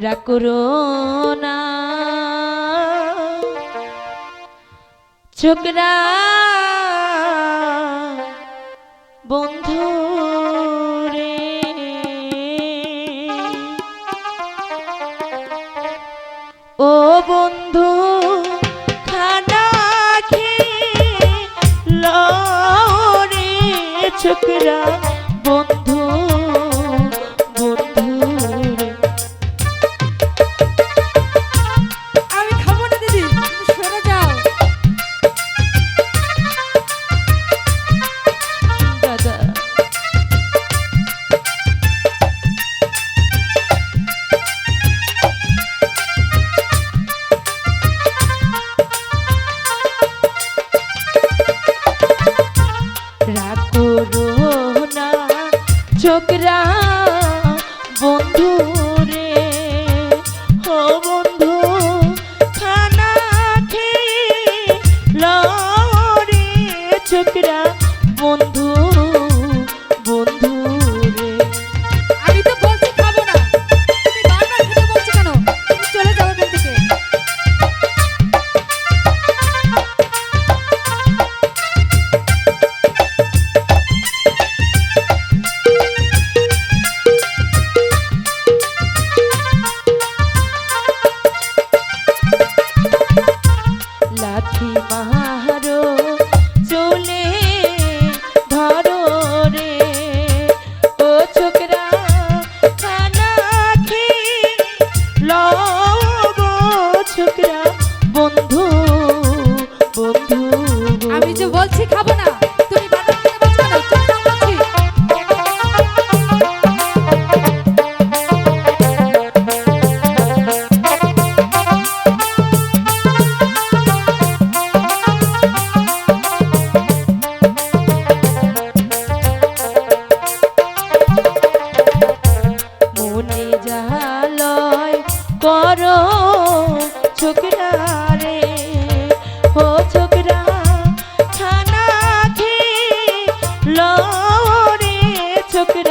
রাকুরো না। ছোকরা বন্ধু রে। ও বন্ধু খানা খেয়ে লো ছোকরা বন্ধু করো না চোখরা বন্ধু রে ও বন্ধু খানা খেয়ে রে চোখরা Yeah. লো রে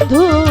বন্ধু